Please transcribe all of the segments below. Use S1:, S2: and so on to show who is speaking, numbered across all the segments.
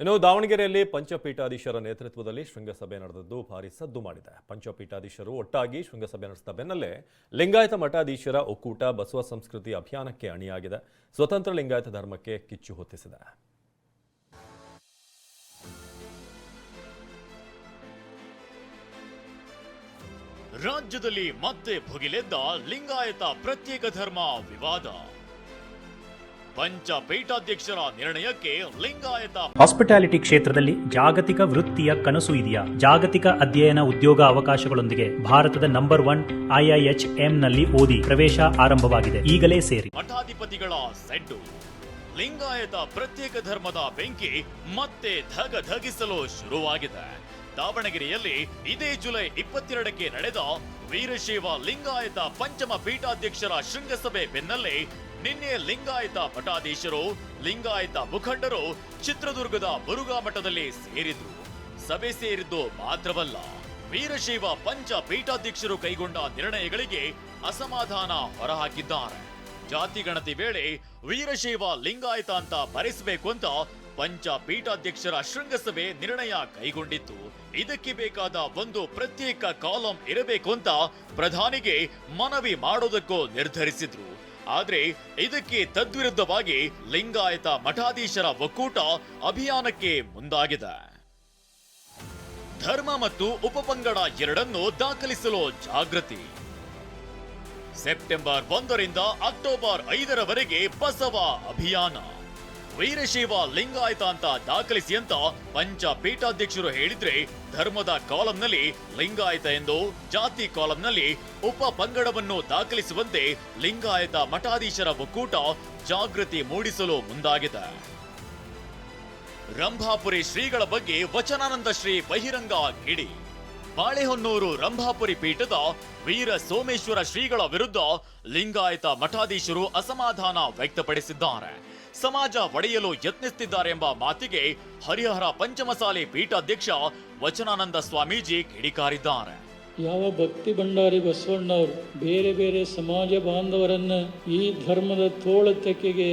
S1: ಇನ್ನು ದಾವಣಗೆರೆಯಲ್ಲಿ ಪಂಚಪೀಠಾಧೀಶರ ನೇತೃತ್ವದಲ್ಲಿ ಶೃಂಗಸಭೆ ನಡೆದದ್ದು ಭಾರಿ ಸದ್ದು ಮಾಡಿದೆ. ಪಂಚಪೀಠಾಧೀಶರು ಒಟ್ಟಾಗಿ ಶೃಂಗಸಭೆ ನಡೆಸಿದ ಬೆನ್ನಲ್ಲೇ ಲಿಂಗಾಯತ ಮಠಾಧೀಶರ ಒಕ್ಕೂಟ, ಬಸವ ಸಂಸ್ಕೃತಿ ಅಭಿಯಾನಕ್ಕೆ ಅಣಿಯಾಗಿದೆ. ಸ್ವತಂತ್ರ ಲಿಂಗಾಯತ ಧರ್ಮಕ್ಕೆ ಕಿಚ್ಚು ಹೊತ್ತಿಸಿದೆ.
S2: ರಾಜ್ಯದಲ್ಲಿ ಮತ್ತೆ ಭುಗಿಲೆದ್ದ ಲಿಂಗಾಯತ ಪ್ರತ್ಯೇಕ ಧರ್ಮ ವಿವಾದ. ಪಂಚ ಪೀಠಾಧ್ಯಕ್ಷರ ನಿರ್ಣಯಕ್ಕೆ ಲಿಂಗಾಯತ.
S3: ಹಾಸ್ಪಿಟಾಲಿಟಿ ಕ್ಷೇತ್ರದಲ್ಲಿ ಜಾಗತಿಕ ವೃತ್ತಿಯ ಕನಸು ಇದೆಯಾ? ಜಾಗತಿಕ ಅಧ್ಯಯನ ಉದ್ಯೋಗ ಅವಕಾಶಗಳೊಂದಿಗೆ ಭಾರತದ ನಂಬರ್ ಒನ್ ಐಐಎಚ್ನಲ್ಲಿ ಓದಿ ಪ್ರವೇಶ ಆರಂಭವಾಗಿದೆ. ಈಗಲೇ ಸೇರಿ.
S2: ಮಠಾಧಿಪತಿಗಳ ಸೆಡ್ಡು. ಲಿಂಗಾಯತ ಪ್ರತ್ಯೇಕ ಧರ್ಮದ ಬೆಂಕಿ ಮತ್ತೆ ಧಗ ಧಗಿಸಲು ಶುರುವಾಗಿದೆ. ದಾವಣಗೆರೆಯಲ್ಲಿ ಇದೇ ಜುಲೈ ಇಪ್ಪತ್ತೆರಡಕ್ಕೆ ನಡೆದ ವೀರಶೈವ ಲಿಂಗಾಯತ ಪಂಚಮ ಪೀಠಾಧ್ಯಕ್ಷರ ಶೃಂಗಸಭೆ ಬೆನ್ನಲ್ಲೇ ನಿನ್ನೆ ಲಿಂಗಾಯತ ಮಠಾಧೀಶರು, ಲಿಂಗಾಯತ ಮುಖಂಡರು ಚಿತ್ರದುರ್ಗದ ಮುರುಘಾ ಮಠದಲ್ಲಿ ಸೇರಿದ್ರು. ಸಭೆ ಸೇರಿದ್ದು ಮಾತ್ರವಲ್ಲ, ವೀರಶೈವ ಪಂಚ ಪೀಠಾಧ್ಯಕ್ಷರು ಕೈಗೊಂಡ ನಿರ್ಣಯಗಳಿಗೆ ಅಸಮಾಧಾನ ಹೊರಹಾಕಿದ್ದಾರೆ. ಜಾತಿ ಗಣತಿ ವೇಳೆ ವೀರಶೈವ ಲಿಂಗಾಯತ ಅಂತ ಬರೆಸಬೇಕು ಅಂತ ಪಂಚ ಪೀಠಾಧ್ಯಕ್ಷರ ಶೃಂಗಸಭೆ ನಿರ್ಣಯ ಕೈಗೊಂಡಿತ್ತು. ಇದಕ್ಕೆ ಬೇಕಾದ ಒಂದು ಪ್ರತ್ಯೇಕ ಕಾಲಂ ಇರಬೇಕು ಅಂತ ಪ್ರಧಾನಿಗೆ ಮನವಿ ಮಾಡೋದಕ್ಕೂ ನಿರ್ಧರಿಸಿದ್ರು. ಆದ್ರೆ ಇದಕ್ಕೆ ತದ್ವಿರುದ್ಧವಾಗಿ ಲಿಂಗಾಯತ ಮಠಾಧೀಶರ ಒಕ್ಕೂಟ ಅಭಿಯಾನಕ್ಕೆ ಮುಂದಾಗಿದೆ. ಧರ್ಮ ಮತ್ತು ಉಪಪಂಗಡ ಎರಡನ್ನು ದಾಖಲಿಸಲು ಜಾಗೃತಿ. ಸೆಪ್ಟೆಂಬರ್ ಒಂದರಿಂದ ಅಕ್ಟೋಬರ್ ಐದರವರೆಗೆ ಬಸವ ಅಭಿಯಾನ. ವೀರಶೈವ ಲಿಂಗಾಯತ ಅಂತ ದಾಖಲಿಸಿ ಅಂತ ಪಂಚ ಪೀಠಾಧ್ಯಕ್ಷರು ಹೇಳಿದ್ರೆ ಧರ್ಮದ ಕಾಲಂನಲ್ಲಿ ಲಿಂಗಾಯತ ಎಂದು, ಜಾತಿ ಕಾಲಂನಲ್ಲಿ ಉಪ ಪಂಗಡವನ್ನು ದಾಖಲಿಸುವಂತೆ ಲಿಂಗಾಯತ ಮಠಾಧೀಶರ ಒಕ್ಕೂಟ ಜಾಗೃತಿ ಮೂಡಿಸಲು ಮುಂದಾಗಿದೆ. ರಂಭಾಪುರಿ ಶ್ರೀಗಳ ಬಗ್ಗೆ ವಚನಾನಂದ ಶ್ರೀ ಬಹಿರಂಗ ಕಿಡಿ ಬಾಳೆಹೊನ್ನೂರು ರಂಭಾಪುರಿ ಪೀಠದ ವೀರ ಸೋಮೇಶ್ವರ ಶ್ರೀಗಳ ವಿರುದ್ಧ ಲಿಂಗಾಯತ ಮಠಾಧೀಶರು ಅಸಮಾಧಾನ ವ್ಯಕ್ತಪಡಿಸಿದ್ದಾರೆ. ಸಮಾಜ ಒಡೆಯಲು ಯತ್ನಿಸುತ್ತಿದ್ದಾರೆ ಎಂಬ ಮಾತಿಗೆ ಹರಿಹರ ಪಂಚಮಸಾಲಿ ಪೀಠಾಧ್ಯಕ್ಷ ವಚನಾನಂದ ಸ್ವಾಮೀಜಿ ಕಿಡಿಕಾರಿದ್ದಾರೆ.
S4: ಯಾವ ಭಕ್ತಿ ಭಂಡಾರಿ ಬಸವಣ್ಣವರು ಬೇರೆ ಬೇರೆ ಸಮಾಜ ಬಾಂಧವರನ್ನ ಈ ಧರ್ಮದ ತೋಳ ತೆಕ್ಕೆಗೆ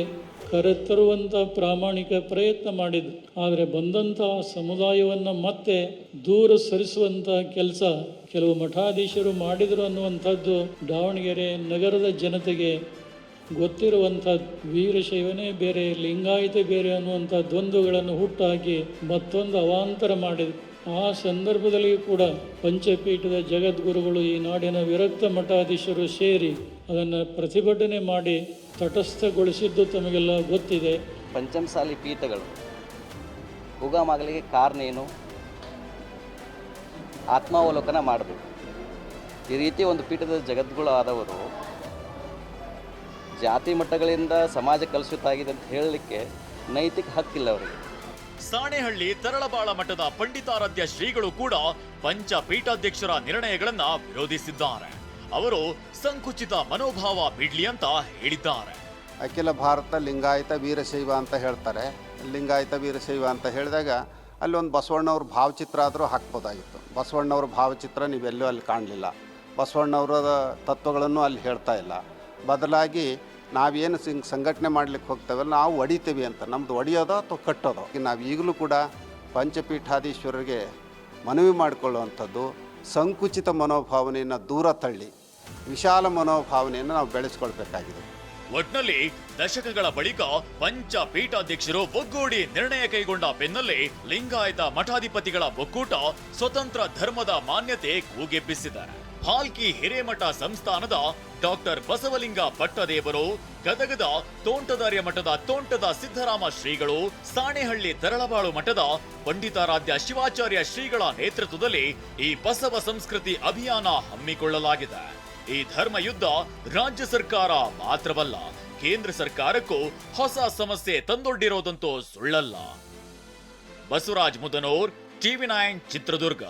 S4: ಕರೆತರುವಂಥ ಪ್ರಾಮಾಣಿಕ ಪ್ರಯತ್ನ ಮಾಡಿದ್ರು ಆದರೆ ಬಂದಂತಹ ಸಮುದಾಯವನ್ನು ಮತ್ತೆ ದೂರ ಸರಿಸುವಂಥ ಕೆಲಸ ಕೆಲವು ಮಠಾಧೀಶರು ಮಾಡಿದರು ಅನ್ನುವಂಥದ್ದು ದಾವಣಗೆರೆ ನಗರದ ಜನತೆಗೆ ಗೊತ್ತಿರುವಂಥದ್ದು. ವೀರಶೈವನೇ ಬೇರೆ, ಲಿಂಗಾಯತ ಬೇರೆ ಅನ್ನುವಂಥ ದ್ವಂದ್ವಗಳನ್ನು ಹುಟ್ಟಾಕಿ ಮತ್ತೊಂದು ಅವಾಂತರ ಮಾಡಿದ್ರು. ಆ ಸಂದರ್ಭದಲ್ಲಿ ಕೂಡ ಪಂಚಪೀಠದ ಜಗದ್ಗುರುಗಳು ಈ ನಾಡಿನ ವಿರಕ್ತ ಮಠಾಧೀಶರು ಸೇರಿ ಅದನ್ನು ಪ್ರತಿಭಟನೆ ಮಾಡಿ ತಟಸ್ಥಗೊಳಿಸಿದ್ದು ತಮಗೆಲ್ಲ ಗೊತ್ತಿದೆ.
S5: ಪಂಚಮಸಾಲಿ ಪೀಠಗಳು. ಉಗಮಾಗಲಿಕ್ಕೆ ಕಾರಣ ಏನು ಆತ್ಮಾವಲೋಕನ ಮಾಡಬೇಕು. ಈ ರೀತಿ ಒಂದು ಪೀಠದ ಜಗದ್ಗುಳು ಆದವರು ಜಾತಿ ಮಟ್ಟಗಳಿಂದ ಸಮಾಜ ಕಲುಷಿತ ಆಗಿದೆ ಅಂತ ಹೇಳಲಿಕ್ಕೆ ನೈತಿಕ ಹಕ್ಕಿಲ್ಲ ಅವರಿಗೆ.
S2: ಸಾಣೆಹಳ್ಳಿ ತರಳಬಾಳ ಮಠದ ಪಂಡಿತಾರಾಧ್ಯ ಶ್ರೀಗಳು ಕೂಡ ಪಂಚ ಪೀಠಾಧ್ಯಕ್ಷರ ನಿರ್ಣಯಗಳನ್ನು ವಿರೋಧಿಸಿದ್ದಾರೆ. ಅವರು ಸಂಕುಚಿತ ಮನೋಭಾವ ಬಿಡ್ಲಿ ಅಂತ ಹೇಳಿದ್ದಾರೆ.
S6: ಅಖಿಲ ಭಾರತ ಲಿಂಗಾಯತ ವೀರಶೈವ ಅಂತ ಹೇಳ್ತಾರೆ. ಲಿಂಗಾಯತ ವೀರಶೈವ ಅಂತ ಹೇಳಿದಾಗ ಅಲ್ಲಿ ಒಂದು ಬಸವಣ್ಣವ್ರ ಭಾವಚಿತ್ರ ಆದರೂ ಹಾಕ್ಬೋದಾಗಿತ್ತು. ಬಸವಣ್ಣವ್ರ ಭಾವಚಿತ್ರ ನೀವೆಲ್ಲೂ ಅಲ್ಲಿ ಕಾಣಲಿಲ್ಲ. ಬಸವಣ್ಣವರ ತತ್ವಗಳನ್ನು ಅಲ್ಲಿ ಹೇಳ್ತಾ ಇಲ್ಲ. ಬದಲಾಗಿ ನಾವೇನು ಸಿಂಗ್ ಸಂಘಟನೆ ಮಾಡ್ಲಿಕ್ಕೆ ಹೋಗ್ತೇವಲ್ಲ, ನಾವು ಒಡಿತೀವಿ ಅಂತ. ನಮ್ಮದು ಒಡೆಯೋದೋ ಅಥವಾ ಕಟ್ಟೋದೋ. ನಾವು ಈಗಲೂ ಕೂಡ ಪಂಚಪೀಠಾಧೀಶ್ವರರಿಗೆ ಮನವಿ ಮಾಡಿಕೊಳ್ಳುವಂಥದ್ದು ಸಂಕುಚಿತ ಮನೋಭಾವನೆಯನ್ನು ದೂರ ತಳ್ಳಿ. ವಿಶಾಲ ಮನೋಭಾವನೆಯನ್ನು ನಾವು ಬೆಳೆಸ್ಕೊಳ್ಬೇಕಾಗಿದೆ.
S2: ಒಟ್ನಲ್ಲಿ ದಶಕಗಳ ಬಳಿಕ ಪಂಚ ಪೀಠಾಧ್ಯಕ್ಷರು ಒಗ್ಗೂಡಿ ನಿರ್ಣಯ ಕೈಗೊಂಡ ಬೆನ್ನಲ್ಲೇ ಲಿಂಗಾಯತ ಮಠಾಧಿಪತಿಗಳ ಒಕ್ಕೂಟ ಸ್ವತಂತ್ರ ಧರ್ಮದ ಮಾನ್ಯತೆ ಕೂಗೆಬ್ಬಿಸಿದೆ ಹಾಲ್ಕಿ ಹಿರೇಮಠ ಸಂಸ್ಥಾನದ ಡಾಕ್ಟರ್ ಬಸವಲಿಂಗ ಪಟ್ಟದೇವರು ಗದಗದ ತೋಂಟದಾರ್ಯ ಮಠದ ತೋಂಟದ ಸಿದ್ದರಾಮ ಶ್ರೀಗಳು, ಸಾಣೆಹಳ್ಳಿ ತರಳಬಾಳು ಮಠದ ಪಂಡಿತಾರಾಧ್ಯ ಶಿವಾಚಾರ್ಯ ಶ್ರೀಗಳ ನೇತೃತ್ವದಲ್ಲಿ ಈ ಬಸವ ಸಂಸ್ಕೃತಿ ಅಭಿಯಾನ ಹಮ್ಮಿಕೊಳ್ಳಲಾಗಿದೆ. ಈ ಧರ್ಮ ಯುದ್ಧ ರಾಜ್ಯ ಸರ್ಕಾರ ಮಾತ್ರವಲ್ಲ, ಕೇಂದ್ರ ಸರ್ಕಾರಕ್ಕೂ ಹೊಸ ಸಮಸ್ಯೆ ತಂದೊಡ್ಡಿರೋದಂತೂ ಸುಳ್ಳಲ್ಲ. Basavaraj Mudanur TV nine Chitradurga.